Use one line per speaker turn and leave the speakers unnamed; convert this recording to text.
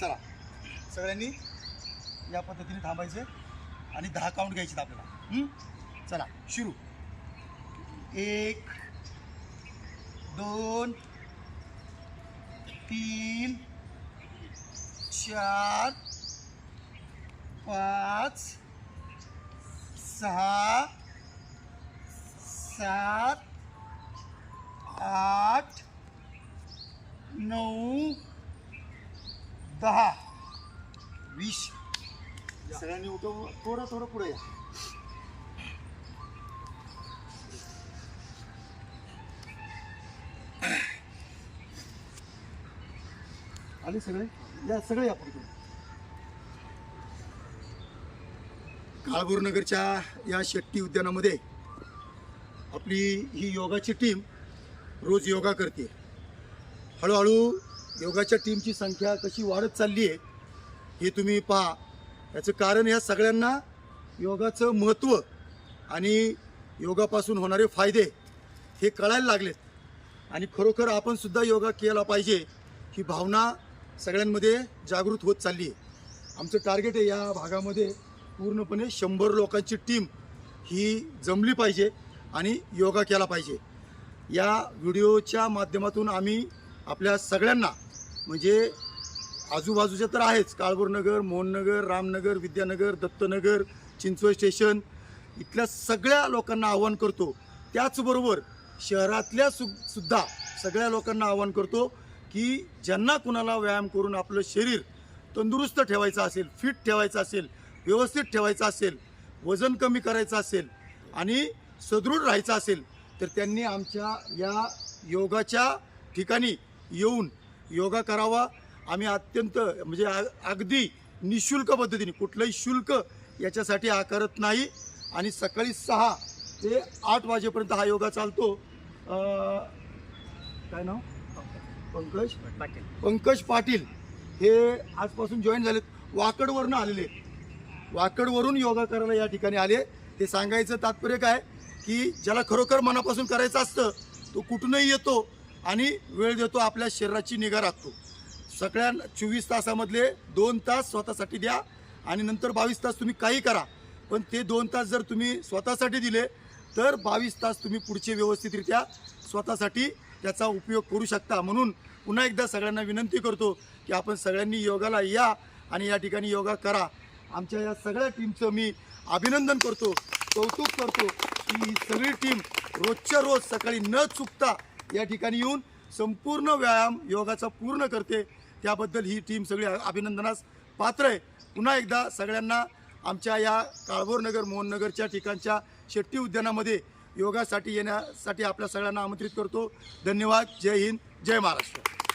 चला. सगळ्यांनी या पद्धतीने थांबायचं आणि दहा काउंट घ्यायचे आपल्याला. चला सुरू. एक दोन तीन चार पाच सहा सात आठ नऊ दहा वीस. सगळ्यांनी उठव थोडं थोडं पुढे या. आले सगळे? या सगळे या पुढे. काळभोरनगरच्या या शेट्टी उद्यानामध्ये आपली ही योगाची टीम रोज योगा करते. हळूहळू योगाच्या टीमची संख्या कशी वाढत चालली आहे हे तुम्ही पहा. याचं कारण ह्या सगळ्यांना योगाचं महत्त्व आणि योगापासून होणारे फायदे हे कळायला लागलेत. आणि खरोखर आपणसुद्धा योगा केला पाहिजे ही भावना सगळ्यांमध्ये जागृत होत चालली आहे. आमचं टार्गेट आहे या भागामध्ये पूर्णपणे शंभर लोकांची टीम ही जमली पाहिजे आणि योगा केला पाहिजे. या व्हिडिओच्या माध्यमातून आम्ही आपल्या सगळ्यांना म्हणजे आजूबाजूच्या तर आहेच. काळभोरनगर मोहननगर रामनगर विद्यानगर दत्तनगर चिंचवड स्टेशन इथल्या सगळ्या लोकांना आवाहन करतो. त्याचबरोबर शहरातल्या सु सुद्धा सगळ्या लोकांना आवाहन करतो की ज्यांना कुणाला व्यायाम करून आपलं शरीर तंदुरुस्त ठेवायचं असेल फिट ठेवायचं असेल व्यवस्थित ठेवायचं असेल वजन कमी करायचं असेल आणि सदृढ राहायचं असेल तर त्यांनी आमच्या या योगाच्या ठिकाणी येऊन योगा करावा. आम्ही अत्यंत म्हणजे अगदी निशुल्क पद्धतीने कुठलंही शुल्क याच्यासाठी आकारत नाही. आणि सकाळी सहा ते आठ वाजेपर्यंत हा योगा चालतो. काय नाव? पंकज.
पाटील.
पंकज पाटील हे आजपासून जॉईन झालेत. वाकडवरनं आलेले. वाकडवरून योगा करायला या ठिकाणी आले. ते सांगायचं तात्पर्य काय? की ज्याला खरोखर मनापासून करायचं असतं तो कुठूनही येतो आणि वेळ देतो आपल्या शरीराची निगा राखतो. सगळ्या चोवीस तासामधले दोन तास स्वतःसाठी द्या आणि नंतर बावीस तास तुम्ही काही करा. पण ते दोन तास जर तुम्ही स्वतःसाठी दिले तर बावीस तास तुम्ही पुढचे व्यवस्थितरित्या स्वतःसाठी त्याचा उपयोग करू शकता. म्हणून पुन्हा एकदा सगळ्यांना विनंती करतो की आपण सगळ्यांनी योगाला या आणि या ठिकाणी योगा करा. आमच्या या सगळ्या टीमचं मी अभिनंदन करतो कौतुक करतो की ही सगळी टीम रोजच्या रोज सकाळी न चुकता या ठिकाणी येऊन संपूर्ण व्यायाम योगाचा पूर्ण करते. त्याबद्दल ही टीम सगळी अभिनंदनास पात्र आहे. पुन्हा एकदा सगळ्यांना आमच्या या काळभोरनगर मोहननगरच्या ठिकाणच्या शेट्टी उद्यानामध्ये योगासाठी येण्यासाठी आपल्या सगळ्यांना आमंत्रित करतो. धन्यवाद. जय हिंद. जय महाराष्ट्र.